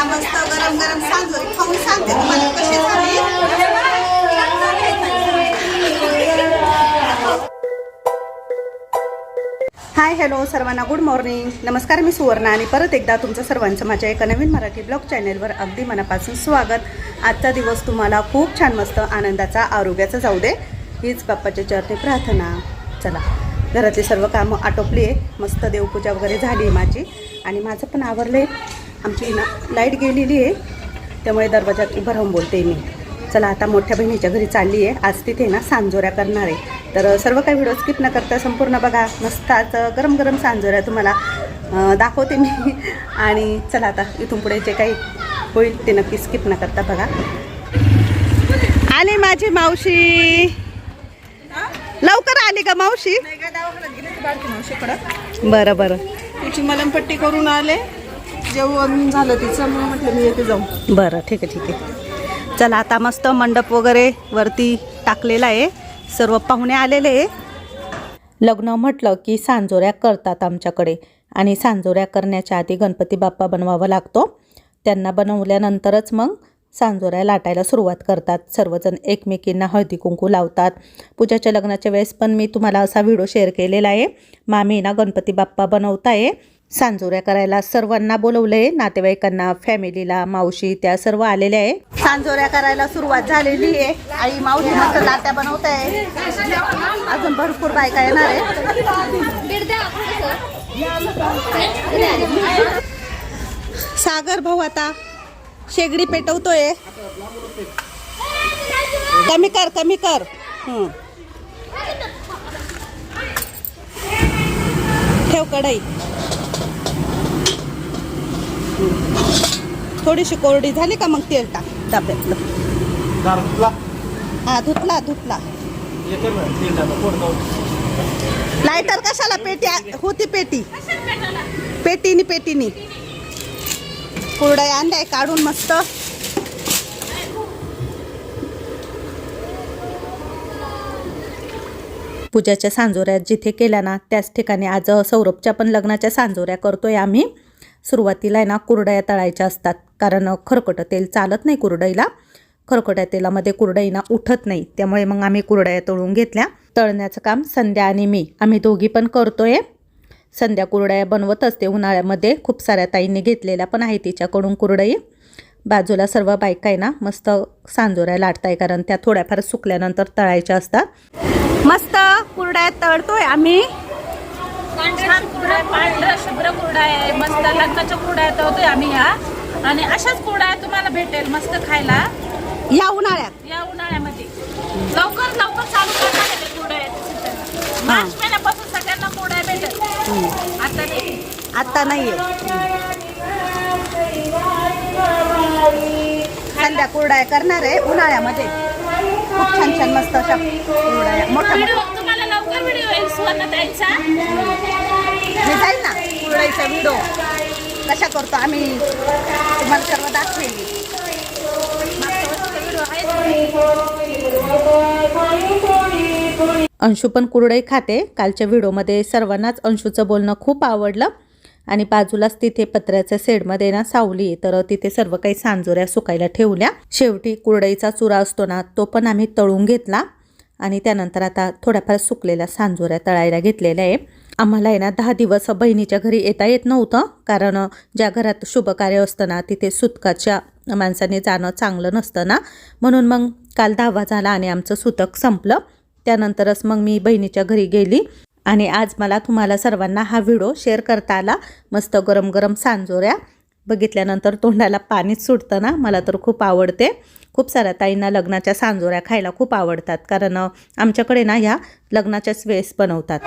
या मस्त गरम गरम सांजोरी खाऊन सांगते तुम्हाला कसे झाले. हाय हॅलो सर्वांना गुड मॉर्निंग नमस्कार मी सुवर्णा आणि परत एकदा तुमचं सर्वांचं माझ्या एका नवीन मराठी ब्लॉग चॅनेलवर अगदी मनापासून स्वागत. आजचा दिवस तुम्हाला खूप छान मस्त आनंदाचा आरोग्याचा जाऊ दे. हीच बाप्पाच्या चरणी प्रार्थना. चला घरातली सर्व कामं आटोपली आहे. मस्त देवपूजा वगैरे झाली आहे माझी. आणि माझं पण आवरलं आहे आमची ना लाइट गेलेली आहे. त्यामुळे दरवाजात उभं राहून बोलते मी. चला आता मोठ्या बहिणीच्या घरी चालली आहे आज तिथे ना सांजोऱ्या करणार आहे. तर सर्व काही व्हिडिओ स्किप न करता संपूर्ण बघा. मस्त आज गरम गरम सांजोऱ्या तुम्हाला दाखवते मी. आणि चला आता इथून पुढे जे काही होईल ते नक्की स्किप न करता बघा. आली माझी मावशी. लवकर आली का मावशी? बरं बरं. तिची मलमपट्टी करून आले. जेवण झालं तिचं मग म्हटलं मी येते जाऊ बरं ठीक आहे ठीक आहे. चला आता मस्त मंडप वगैरे वरती टाकलेला आहे. सर्व पाहुणे आलेले आहे. लग्न म्हटलं की सांजोऱ्या करतात आमच्याकडे. आणि सांजोऱ्या करण्याच्या आधी गणपती बाप्पा बनवावा लागतो. त्यांना बनवल्यानंतरच मग सांजोऱ्या लाटायला सुरुवात करतात. सर्वजण एकमेकींना हळदी कुंकू लावतात. पूजाच्या लग्नाच्या वेळेस पण मी तुम्हाला असा व्हिडिओ शेअर केलेला आहे. मामी ना गणपती बाप्पा बनवताय. सांजोऱ्या करायला सर्वांना बोलवलंय. नातेवाईकांना फॅमिलीला मावशी त्या सर्व आलेल्या आहे सांजोऱ्या करायला सुरुवात झालेली आहे. आई मावशी मस्त लाट्या बनवत आहे अजून भरपूर बायका येणार आहे सागर भाऊ आता शेगडी पेटवतोय. कमी कर कमी कर. ठेव कढई. थोडीशी कोरडी झाली का मग तेल टाक डब्यातलं. हा धुतला धुतला. लायटर कशाला पेटी? होती पेटी. पेटीनी पेटीनी. कुरडया आणलाय काढून मस्त. पूजाच्या सांजोऱ्या जिथे केल्या ना त्याच ठिकाणी आज सौरभच्या पण लग्नाच्या सांजोऱ्या करतोय आम्ही. सुरुवातीला आहे ना कुरडया तळायच्या असतात. कारण खरकटं तेल चालत नाही कुरडईला. खरकट्या तेलामध्ये कुरडई ना उठत नाही. त्यामुळे मग आम्ही कुरडया तळून घेतल्या. तळण्याचं काम संध्या आणि मी. आम्ही दोघी पण करतोय. संध्या कुरडया बनवत असते. उन्हाळ्यामध्ये खूप साऱ्या ताईंनी घेतलेल्या पण आहे तिच्याकडून कुरडई. बाजूला सर्व बायका आहे ना मस्त सांजोऱ्या लाटताय. कारण त्या थोड्याफार सुकल्यानंतर तळायच्या असतात. मस्त कुरड्या तळतोय आम्ही. छान कुरड्या पांढऱ्या शुभ्र कुरड्या आहे मस्त लग्नाच्या कुरड्या तळतोय आम्ही ह्या. आणि अशाच कुरड्या तुम्हाला भेटेल मस्त खायला. या उन्हाळ्यात. या उन्हाळ्यामध्ये. लवकर लवकर चालू करणार आहे ते कुरड्या मार्च महिन्यापासून सगळ्यांना कुरड्या भेटेल. आता नाही. आता नाहीये संध्या कुरड्या करणार आहे उन्हाळ्यामध्ये. खूप छान छान मस्त अशा कुरड्या मोठ्या व्हिडिओ मोठ्या. तुम्हाला लवकर व्हिडिओ येईल सुवर्ण त्यांचा. मी जाईल ना कुरडईचा व्हिडिओ. कशा करतो आम्ही तुम्हाला सर्व दाखवेल अंशू पण कुरडई खाते. कालच्या व्हिडिओमध्ये सर्वांनाच अंशूचं बोलणं खूप आवडलं. आणि बाजूलाच तिथे पत्र्याच्या सेडमध्ये ना सावली तर तिथे सर्व काही सांजोऱ्या सुकायला ठेवल्या. शेवटी कुरडईचा चुरा असतो ना तो पण आम्ही तळून घेतला. आणि त्यानंतर आता थोड्याफार सुकलेल्या सांजोऱ्या तळायला घेतलेल्या आहे. आम्हाला आहे ना दहा दिवस बहिणीच्या घरी येता येत नव्हतं. कारण ज्या घरात शुभकार्य असतं ना तिथे सुतकाच्या माणसाने जाणं चांगलं नसतं ना. म्हणून मग काल दहावा झाला आणि आमचं सुतक संपलं. त्यानंतरच मग मी बहिणीच्या घरी गेली. आणि आज मला तुम्हाला सर्वांना हा व्हिडिओ शेअर करता आला मस्त गरम गरम सांजोऱ्या. बघितल्यानंतर तोंडाला पाणीच सुटतं ना मला तर खूप आवडते. खूप साऱ्या ताईंना लग्नाच्या सांजोऱ्या खायला खूप आवडतात कारण आमच्याकडे ना ह्या लग्नाच्याच वेळेस बनवतात.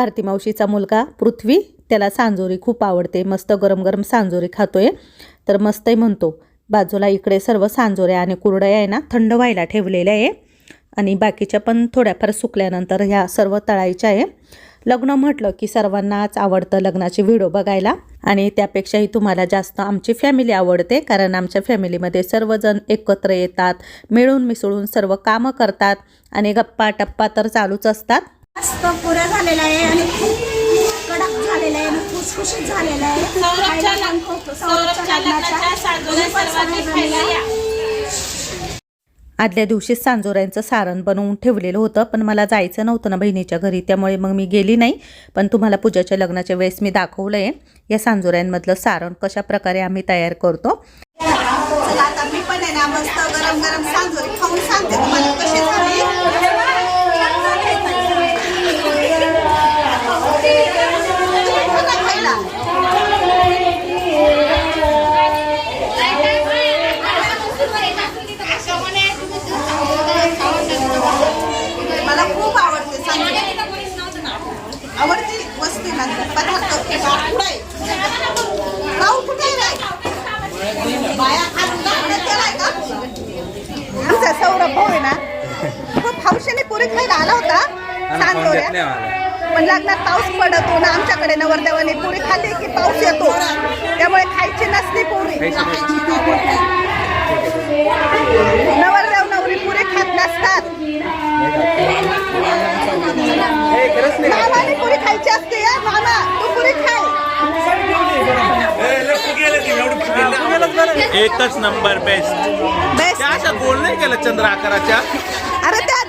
भारती मावशीचा मुलगा पृथ्वी त्याला सांजोरी खूप आवडते. मस्त गरम गरम सांजोरी खातोय. तर मस्तही म्हणतो बाजूला इकडे सर्व सांजोऱ्या आणि कुरड्या आहे ना थंड व्हायला ठेवलेल्या आहे. आणि बाकीच्या पण थोड्याफार सुकल्यानंतर ह्या सर्व तळायच्या आहे. लग्न म्हटलं की सर्वांनाच आवडतं लग्नाचे व्हिडिओ बघायला. आणि त्यापेक्षाही तुम्हाला जास्त आमची फॅमिली आवडते कारण आमच्या फॅमिलीमध्ये सर्वजण एकत्र येतात मिळून मिसळून सर्व कामं करतात. आणि गप्पा टप्पा तर चालूच असतात. मस्त पुऱ्या झालेला आहे आणि खूप कडक झालेला आहे आणि खुसखुशीत झालेला आहे सौरभच्या खायला लग्न- पण खूप- सौरभच्या लग्नाच्या सांजोऱ्या तुम्ही पण सर्वांनी सर्वजण खायला या. या. आदल्या दिवशीच सांजोऱ्यांचं सारण बनवून ठेवलेलं होतं पण मला जायचं नव्हतं ना बहिणीच्या घरी त्यामुळे मग मी गेली नाही पण तुम्हाला पूजाच्या लग्नाच्या वेळेस मी दाखवलं आहे या सांजोऱ्यांमधलं सारण कशा प्रकारे आम्ही तयार करतो चला आता मी पण आहे ना मस्त गरम गरम सांजोरी खाऊन सांगते तुम्हाला कशी झाली बघा खायला. मला खूप आवडते सांजोरी आवडते वस्तू ना पदार्थ कुठं आहे? राहू कुठे आहे रे? बाया आज लग्न केलाय का? आमचा सौरभ भाऊ आहे ना खूप हौशेने पुरी खायला आला होता सांजोऱ्या पण लग्नात पाऊस पडतो ना आमच्याकडे नवरदेवाने पुरी खाल्ली की पाऊस येतो. त्यामुळे खायची नसती पुरी. नवरदेव नवरी पुरी खात नसतात. मामाने पुरी खायची असते या मामा तू पुरी खाय. एकच नंबर बेस्ट बेस्ट त्या अशा गोल नाही केलं चंद्र आकाराच्या? अरे त्या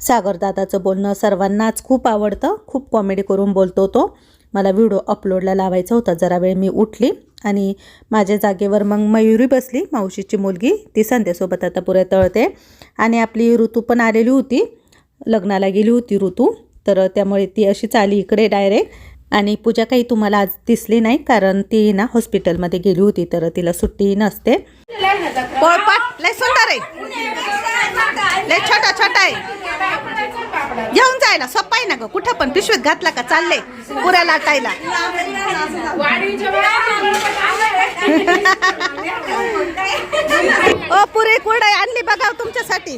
सागरदादाचं बोलणं सर्वांनाच खूप आवडतं. खूप कॉमेडी करून बोलतो तो. मला व्हिडिओ अपलोडला लावायचा होता. जरा वेळ मी उठली आणि माझ्या जागेवर मग मयुरी बसली मावशीची मुलगी. ती संध्यासोबत आता पुरे तळते. आणि आपली ऋतू पण आलेली होती. लग्नाला गेली होती ऋतू. तर त्यामुळे ती अशीच आली इकडे डायरेक्ट आणि पूजा काही तुम्हाला आज दिसली नाही कारण ती ना हॉस्पिटलमध्ये गेली होती तर तिला सुट्टी नसते. छोटा छोटा आहे. घेऊन जायला सोपा आहे ना ग? कुठं पण पिशवीत घातला का चालले पुऱ्या लाटायला. ओ पुरे कुरडाई आणली बघा तुमच्यासाठी.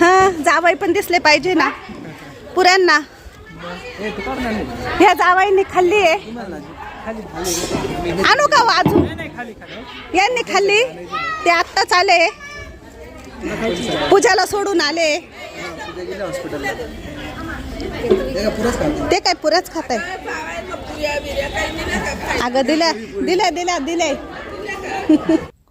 हा जावई पण दिसले पाहिजे ना. पुऱ्यांना. ह्या जावाईंनी खाल्ली आहे. आणू का हो वाजू यांनी खाल्ली. ते आत्ताच आले. पूजाला सोडून आले. ते काय पुरच खात आहे? अगं दिल्या दिल्या दिल्या दिले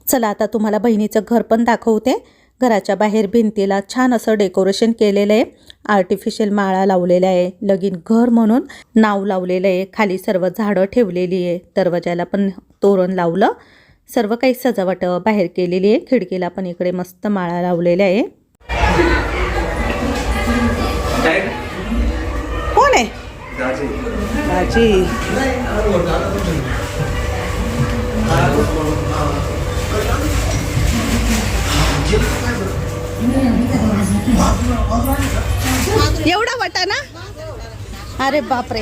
चला आता तुम्हाला बहिणीचं घर पण दाखवते. घराच्या बाहेर भिंतीला छान असं डेकोरेशन केलेलं आहे. आर्टिफिशियल माळा लावलेल्या आहे. लगीन घर म्हणून नाव लावलेलं आहे. खाली सर्व झाडं ठेवलेली आहे. दरवाजाला पण तोरण लावलं. सर्व काही सजावट बाहेर केलेली आहे. खिडकीला पण इकडे मस्त माळा लावलेल्या आहे. कोण आहे? एवढा वाटा ना? अरे बापरे.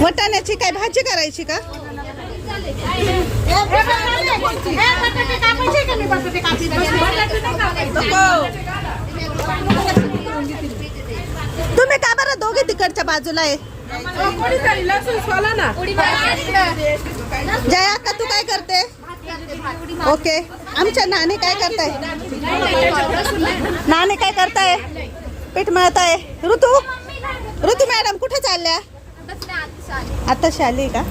वटाण्याची काय भाजी करायची का? तुम्ही का बरं दोघे तिकडच्या बाजूला आहे? जया का तू काय करते? ओके. आमच्या नानी काय करताय? नानी काय करताय? पीठ मळत आहे ऋतू? ऋतू मॅडम कुठे चालल्या? आताशी आली का?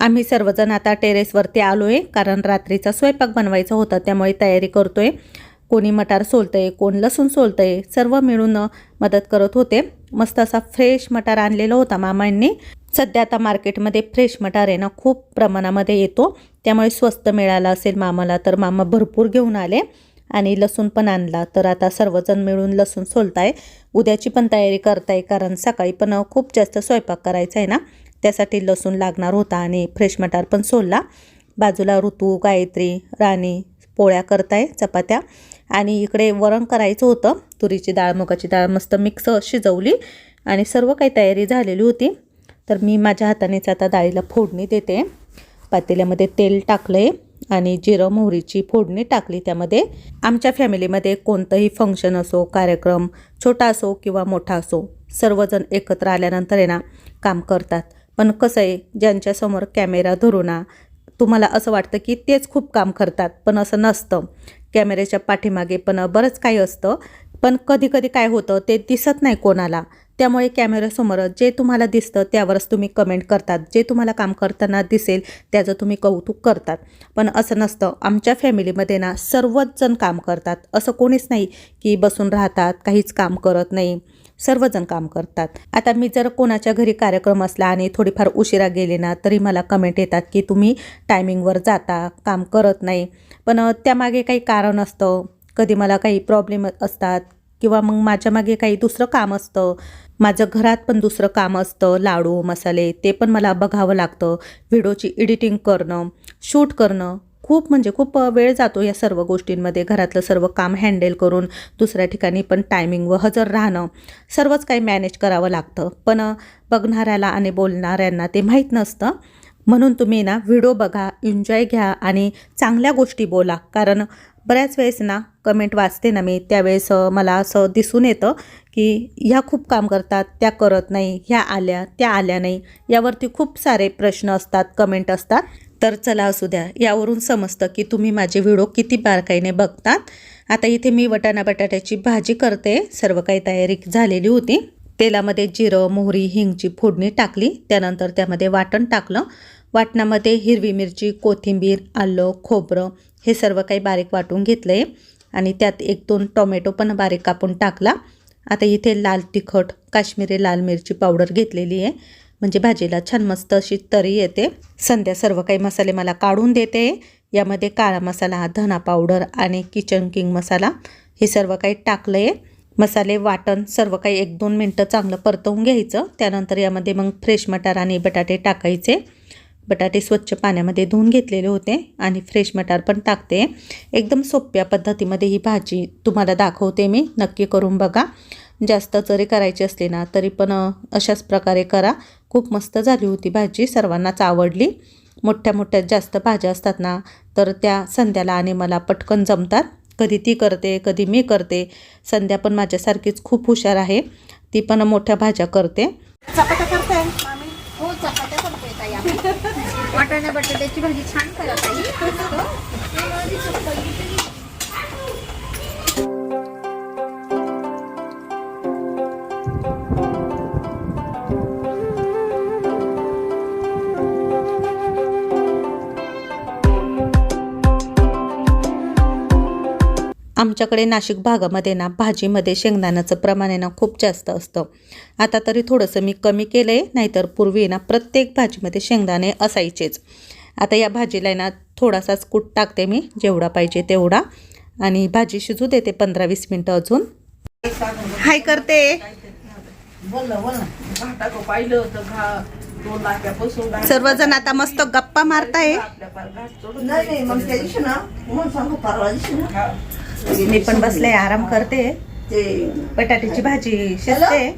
आम्ही सर्वजण आता टेरेसवरती आलो आहे कारण रात्रीचा स्वयंपाक बनवायचा होता त्यामुळे तयारी करतोय. कोणी मटार सोलतंय कोण लसूण सोलतंय सर्व मिळून मदत करत होते. मस्त असा फ्रेश मटार आणलेला होता मामांनी. सध्या आता मार्केटमध्ये फ्रेश मटार आहे ना खूप प्रमाणामध्ये येतो. त्यामुळे स्वस्त मिळाला असेल मामाला तर मामा भरपूर घेऊन आले. आणि लसूण पण आणला. तर आता सर्वजण मिळून लसूण सोलताय. उद्याची पण तयारी करताय कारण सकाळी पण खूप जास्त स्वयंपाक करायचा आहे ना त्यासाठी लसूण लागणार होता आणि फ्रेश मटार पण सोलला. बाजूला ऋतू गायत्री राणी पोळ्या करताय चपात्या. आणि इकडे वरण करायचं होतं. तुरीची डाळ मुगाची डाळ मस्त मिक्स शिजवली. आणि सर्व काही तयारी झालेली होती. तर मी माझ्या हातानेच आता डाळीला फोडणी देते. पातेल्यामध्ये तेल टाकलं आहे आणि जिरं मोहरीची फोडणी टाकली त्यामध्ये. आमच्या फॅमिलीमध्ये कोणतंही फंक्शन असो कार्यक्रम छोटा असो किंवा मोठा असो सर्वजण एकत्र आल्यानंतर आहे ना काम करतात. पण कसं आहे ज्यांच्यासमोर कॅमेरा धरू ना तुम्हाला असं वाटतं की तेच खूप काम करतात पण असं नसतं. कॅमेऱ्याच्या पाठीमागे पण बरंच काही असतं पण कधी कधी काय होतं ते दिसत नाही कोणाला. त्यामुळे कॅमेऱ्यासमोर जे तुम्हाला दिसतं त्यावरच तुम्ही कमेंट करतात. जे तुम्हाला काम करताना दिसेल त्याचं तुम्ही कौतुक करतात. पण असं नसतं. आमच्या फॅमिलीमध्ये ना सर्वच जण काम करतात. असं कोणीच नाही की बसून राहतात काहीच काम करत नाही. सर्वजण काम करतात. आता मी जर कोणाच्या घरी कार्यक्रम असला आणि थोडीफार उशिरा गेले ना तरी मला कमेंट येतात की तुम्ही टायमिंगवर जाता काम करत नाही. पण त्यामागे काही कारण असतं. कधी मला काही प्रॉब्लेम असतात किंवा मग माझ्या मागे काही दुसरं काम असतं. माझं घरात पण दुसरं काम असतं लाडू मसाले ते पण मला बघावं लागतं. व्हिडिओची एडिटिंग करणं शूट करणं खूप म्हणजे खूप वेळ जातो या सर्व गोष्टींमध्ये. घरातलं सर्व काम हँडल करून दुसऱ्या ठिकाणी पण टायमिंग व हजर राहणं सर्वच काही मॅनेज करावं लागतं. पण बघणाऱ्याला आणि बोलणाऱ्यांना ते माहीत नसतं. म्हणून तुम्ही ना व्हिडिओ बघा एन्जॉय घ्या आणि चांगल्या गोष्टी बोला. कारण बऱ्याच वेळेस ना कमेंट वाचते ना मी त्यावेळेस मला असं दिसून येतं की ह्या खूप काम करतात त्या करत नाही ह्या आल्या त्या आल्या नाही. यावरती खूप सारे प्रश्न असतात कमेंट असतात. तर चला असू द्या. यावरून समजतं की तुम्ही माझे व्हिडिओ किती बारकाईने बघतात. आता इथे मी वटाणा बटाट्याची भाजी करते. सर्व काही तयारी झालेली होती. तेलामध्ये जिरं मोहरी हिंगची फोडणी टाकली. त्यानंतर त्यामध्ये वाटण टाकलं. वाटणामध्ये हिरवी मिरची कोथिंबीर आलं खोबरं हे सर्व काही बारीक वाटून घेतलं. आहे आणि त्यात एक दोन टोमॅटो पण बारीक कापून टाकला. आता इथे लाल तिखट काश्मीरी लाल मिरची पावडर घेतलेली आहे. म्हणजे भाजीला छान मस्त अशी तरी येते. संध्या सर्व काही मसाले मला काढून देते. यामध्ये काळा मसाला धना पावडर आणि किचन किंग मसाला हे सर्व काही टाकलं आहे मसाले वाटण सर्व काही एक दोन मिनटं चांगलं परतवून घ्यायचं. त्यानंतर यामध्ये मग फ्रेश मटार आणि बटाटे टाकायचे. बटाटे स्वच्छ पाण्यामध्ये धुवून घेतलेले होते आणि फ्रेश मटार पण टाकते. एकदम सोप्या पद्धतीमध्ये ही भाजी तुम्हाला दाखवते मी. नक्की करून बघा. जास्त जरी करायची असली ना तरी पण अशाच प्रकारे करा. खूप मस्त झाली होती भाजी सर्वांनाच आवडली. मोठ्या मोठ्या जास्त भाज्या असतात ना तर त्या संध्याला आणि मला पटकन जमतात. कधी ती करते कधी मी करते. संध्या पण माझ्यासारखीच खूप हुशार आहे. ती पण मोठ्या भाज्या करते. चपात्या हो चपात्या वाटाणा बटाट्याची भाजी छान करा आमच्याकडे नाशिक भागामध्ये ना भाजीमध्ये शेंगदाण्याचं प्रमाण आहे ना खूप जास्त असतं. आता तरी थोडंसं मी कमी केलं आहे नाहीतर पूर्वी ना प्रत्येक भाजीमध्ये शेंगदाणे असायचेच. आता या भाजीला ना थोडासाच कूट टाकते मी जेवढा पाहिजे तेवढा. आणि भाजी शिजू देते पंधरा वीस मिनटं अजून. हाय करते. सर्वजण आता मस्त गप्पा मारताय. मी पण बसले आराम करते. बटाट्याची भाजी शिजते.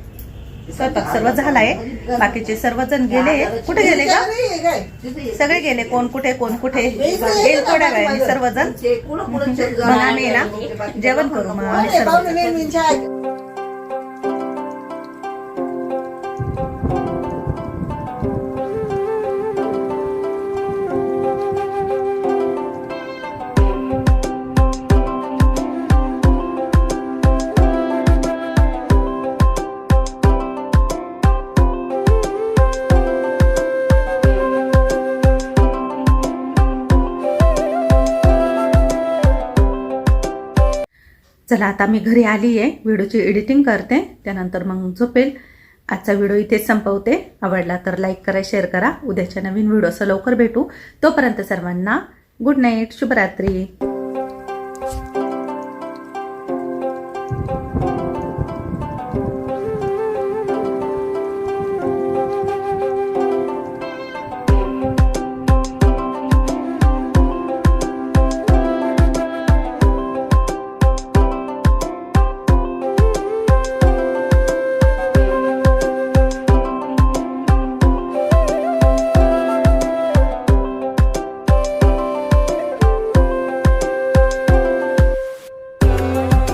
स्वयंपाक सर्व झालाय. बाकीचे सर्वजण गेले. कुठे गेले का सगळे गेले. कोण कुठे कोण कुठे? येईल थोड्या वेळाने सर्वजण. मग आम्ही ना जेवण करू. मग चला आता मी घरी आली आहे व्हिडिओची एडिटिंग करते त्यानंतर मग झोपेल. आजचा व्हिडिओ इथेच संपवते. आवडला तर लाईक करा शेअर करा. उद्याच्या नवीन व्हिडिओ असं लवकर भेटू. तोपर्यंत सर्वांना गुड नाईट शुभरात्री.